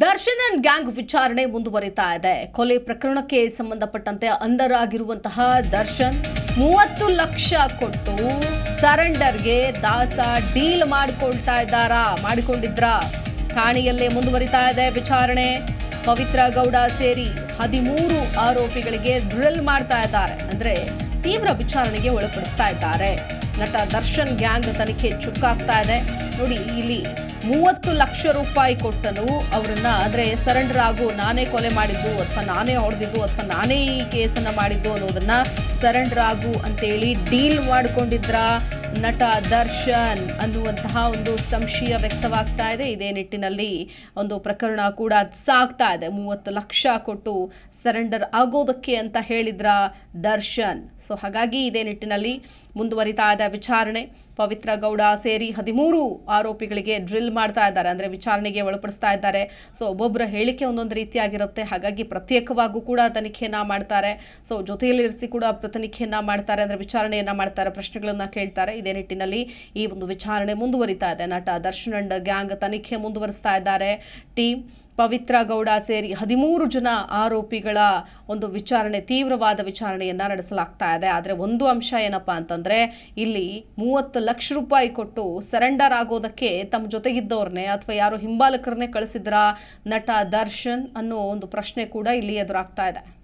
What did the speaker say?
ದರ್ಶನನ್ gang ವಿಚಾರಣೆ ಮುಂದುವರಿತಾ ಇದೆ. ಕೊಲೆ ಪ್ರಕರಣಕ್ಕೆ ಸಂಬಂಧಪಟ್ಟಂತೆ ಅಂಧರಾಗಿರುವಂತಹ ದರ್ಶನ್ ಮೂವತ್ತು ಲಕ್ಷ ಕೊಟ್ಟು ಸರೆಂಡರ್ಗೆ ದಾಸ ಡೀಲ್ ಮಾಡಿಕೊಳ್ತಾ ಇದ್ದಾರಾ? ಮಾಡಿಕೊಂಡಿದ್ರ? ಠಾಣೆಯಲ್ಲೇ ಮುಂದುವರಿತಾ ಇದೆ ವಿಚಾರಣೆ. ಪವಿತ್ರ ಗೌಡ ಸೇರಿ ಹದಿಮೂರು ಆರೋಪಿಗಳಿಗೆ ಡ್ರಿಲ್ ಮಾಡ್ತಾ ಇದ್ದಾರೆ. ಅಂದ್ರೆ ತೀವ್ರ ವಿಚಾರಣೆಗೆ ಒಳಪಡಿಸ್ತಾ ಇದ್ದಾರೆ. ನಟ ದರ್ಶನ್ ಗ್ಯಾಂಗ್ ತನಿಖೆ ಚುಕ್ಕಾಗ್ತಾ ಇದೆ. ನೋಡಿ, ಇಲ್ಲಿ ಮೂವತ್ತು ಲಕ್ಷ ರೂಪಾಯಿ ಕೊಟ್ಟನು ಅವರನ್ನು. ಅಂದ್ರೆ ಸರೆಂಡರ್ ಆಗು, ನಾನೇ ಕೊಲೆ ಮಾಡಿದ್ದು ಅಥವಾ ನಾನೇ ಹೊಡೆದಿದ್ದು ಅಥವಾ ನಾನೇ ಈ ಕೇಸನ್ನ ಮಾಡಿದ್ದು ಅನ್ನೋದನ್ನು ಸರೆಂಡರ್ ಆಗು ಅಂತೇಳಿ ಡೀಲ್ ಮಾಡಿಕೊಂಡಿದ್ರ? ನಟ ದರ್ಶನ್ ಅನ್ನುವಂತಹ ಒಂದು ಸಂಶಯ ವ್ಯಕ್ತವಾಗ್ತಾ ಇದೆ. ಇದೇ ನಿಟ್ಟಿನಲ್ಲಿ ಒಂದು ಪ್ರಕರಣ ಕೂಡ ಸಾಗ್ತಾ ಇದೆ. ಮೂವತ್ತು ಲಕ್ಷ ಕೊಟ್ಟು ಸರೆಂಡರ್ ಆಗೋದಕ್ಕೆ ಅಂತ ಹೇಳಿದ್ರ ದರ್ಶನ್. ಸೊ ಹಾಗಾಗಿ ಇದೇ ನಿಟ್ಟಿನಲ್ಲಿ ಮುಂದುವರಿತಾ ಇದೆ ವಿಚಾರಣೆ. ಪವಿತ್ರ ಗೌಡ ಸೇರಿ ಹದಿಮೂರು ಆರೋಪಿಗಳಿಗೆ ಡ್ರಿಲ್ ಮಾಡ್ತಾ ಇದ್ದಾರೆ, ಅಂದರೆ ವಿಚಾರಣೆಗೆ ಒಳಪಡಿಸ್ತಾ ಇದ್ದಾರೆ. ಸೊ ಒಬ್ಬೊಬ್ಬರ ಹೇಳಿಕೆ ಒಂದೊಂದು ರೀತಿಯಾಗಿರುತ್ತೆ. ಹಾಗಾಗಿ ಪ್ರತ್ಯೇಕವಾಗೂ ಕೂಡ ತನಿಖೆಯನ್ನು ಮಾಡ್ತಾರೆ. ಸೊ ಜೊತೆಯಲ್ಲಿರಿಸಿ ಕೂಡ ತನಿಖೆಯನ್ನು ಮಾಡ್ತಾರೆ, ಅಂದರೆ ವಿಚಾರಣೆಯನ್ನು ಮಾಡ್ತಾರೆ, ಪ್ರಶ್ನೆಗಳನ್ನು ಕೇಳ್ತಾರೆ. ಇದೇ ನಿಟ್ಟಿನಲ್ಲಿ ಈ ಒಂದು ವಿಚಾರಣೆ ಮುಂದುವರಿತಾ ಇದೆ. ನಟ ದರ್ಶನ್ ಗ್ಯಾಂಗ್ ತನಿಖೆ ಮುಂದುವರಿಸ್ತಾ ಇದ್ದಾರೆ. ಟೀಮ್ ಪವಿತ್ರ ಗೌಡ ಸೇರಿ ಹದಿಮೂರು ಜನ ಆರೋಪಿಗಳ ಒಂದು ವಿಚಾರಣೆ, ತೀವ್ರವಾದ ವಿಚಾರಣೆಯನ್ನ ನಡೆಸಲಾಗ್ತಾ ಇದೆ. ಆದರೆ ಒಂದು ಅಂಶ ಏನಪ್ಪ ಅಂತಂದ್ರೆ, ಇಲ್ಲಿ ಮೂವತ್ತು ಲಕ್ಷ ರೂಪಾಯಿ ಕೊಟ್ಟು ಸರೆಂಡರ್ ಆಗೋದಕ್ಕೆ ತಮ್ಮ ಜೊತೆಗಿದ್ದವ್ರನ್ನೇ ಅಥವಾ ಯಾರೋ ಹಿಂಬಾಲಕರನ್ನೇ ಕಳಿಸಿದ್ರ ನಟ ದರ್ಶನ್ ಅನ್ನೋ ಒಂದು ಪ್ರಶ್ನೆ ಕೂಡ ಇಲ್ಲಿ ಎದುರಾಗ್ತಾ ಇದೆ.